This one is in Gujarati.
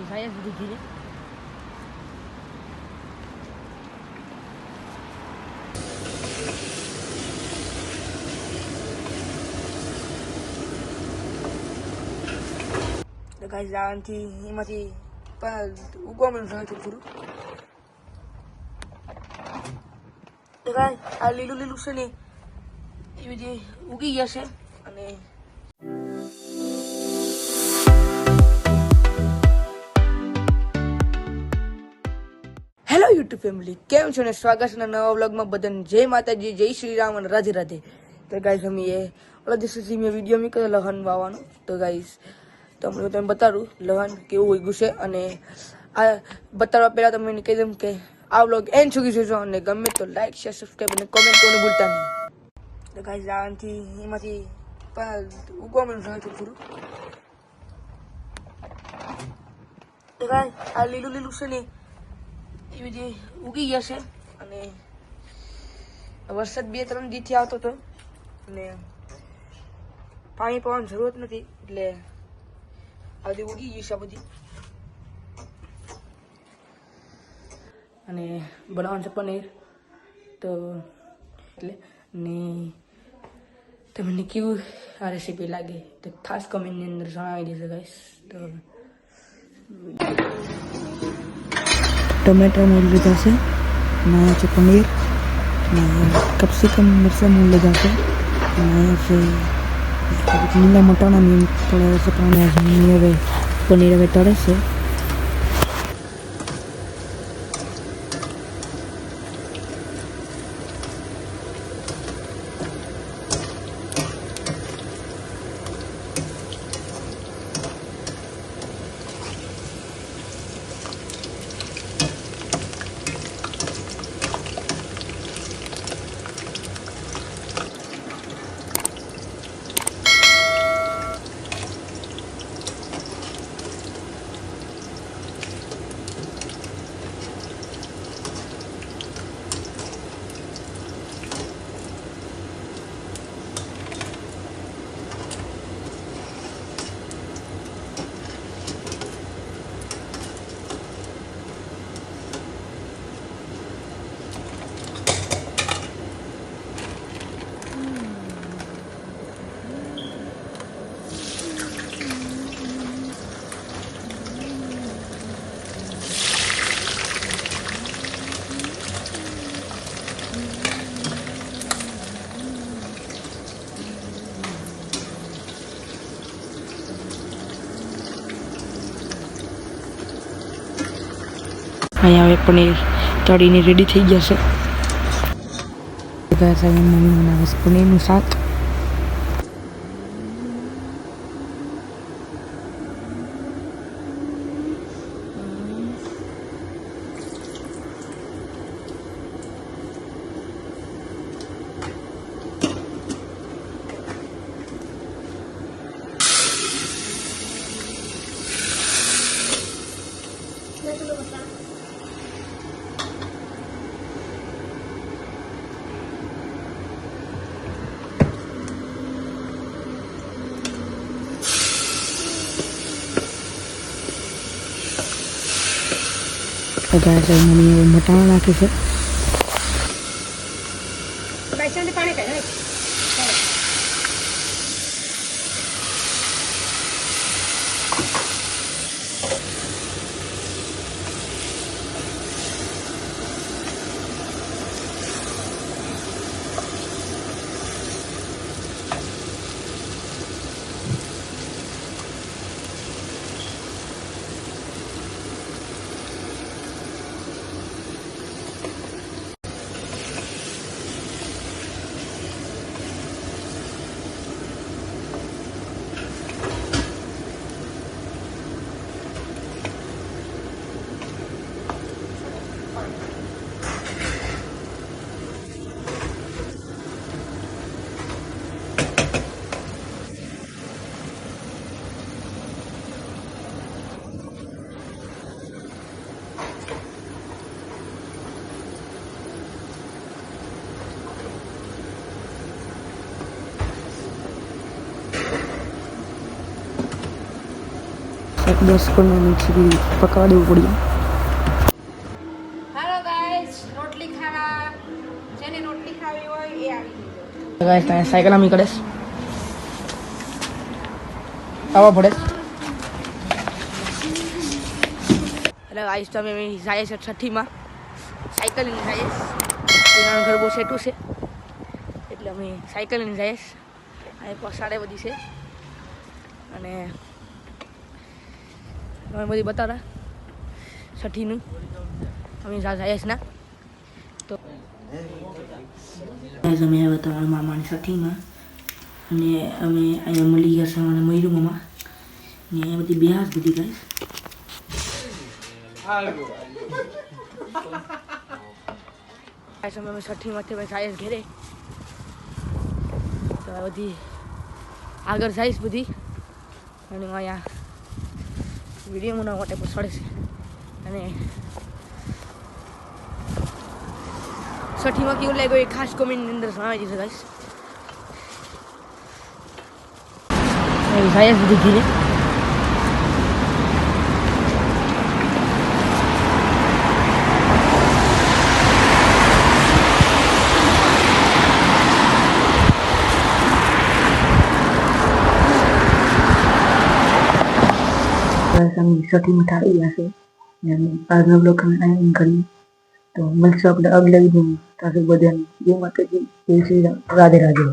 બહાર ગયા તો ગાઈસ જવાનથી એમાંથી ઉગવા મળ્યું છે થોડું થોડું આ લીલું લીલું છે ને, એ બધી ઉગી ગયા છે અને યુટ્યુબ ફેમિલી કેમ છો ને? સ્વાગત છે નવા વ્લોગમાં બધાને જય માતાજી, જય શ્રી રામ અને રાધે રાધે. તો ગાઈસ અમે એ ઓલા દિવસથી મેં વીડિયો મૂક્યો લહન વાવવાનો તો ગાઈસ તો હું તમને બતાડું લહન કેવું ઉગ્યું છે અને આ બતાડવા પહેલાં તમને કહી દઉં કે આ વ્લોગ એન્ડ સુધી જોજો અને ગમે તો લાઈક શેર સબસ્ક્રાઈબ અને કોમેન્ટ કરવાનું ભૂલતા નહીં. તો ગાઈસ આનાથી એમાંથી ઉગવા મળ્યું થોડું થોડું તો ગાઈસ આ લીલું લીલું છે ને એ બધી ઉગી ગયા છે. અને વરસાદ બે ત્રણ દીથી આવતો હતો. અને પાણી પવાની જરૂરત નથી, એટલે આ બધી ઉગી ગઈ છે બધી. અને બનાવવાનું છે પનીર. તો એટલે ને તમને કેવું આ રેસીપી લાગે તો ખાસ કમેન્ટની અંદર જણાવી દેજો ગાઈશ તો ટમેટા મૂળ લીધા છે અને અહીંયા છે પનીર અને કેપ્સિકમ મરચાં મૂળ લીધા છે અહીંયા હવે પનીર તળીને રેડી થઈ ગયા છે મમ્મી બનાવે છે પનીરનું શાક બધા મમ્મી એવું મટાવા નાખી છે. પાણી એક દસ પંદર મિનિટ સુધી પકવા દેવું પડ્યું. ગાઈસ આવી ત્યાં સાયકલ આમ નીકળે આવવા પડે એટલે ગાઈસ તો અમે જાય છે છઠ્ઠીમાં. સાયકલ જાય એના ઘર બહુ સેટું છે. એટલે અમે સાયકલ લઈને જઈએ અહીં પસાડે બધી છે. અને અમે બધી બતાડા છઠ્ઠીનું. અમે જઈએ છે ના. તો અમે આવ્યા હતા મારા મામાની સાથીમાં અને અમે અહીંયા મળી ગયા છે અમારા મયુર મામા. ને અહીંયા બધી બિહાર બધી ગાઈસ અમે છઠ્ઠીમાંથી અમે સાયન્સ ઘેરે. તો બધી આગળ જઈશ બધી. અને અહીંયા વીડિયો બનાવવા માટે પણ સડે છે અને છઠ્ઠીમાં કેવું લાગ્યું એ ખાસ કોમેન્ટની અંદર જણાવી દીધું ગાઈસ સાયન્સ બધી ઘીરે અમે છઠ્ઠીમાં થાળી ગયા છે અને આજનો બ્લોગ અમે અહીં કરી તો મળશું આપણે અગલા વિડીયોમાં. ત્યાં બધાને જે માતાજી રાધે રાધે.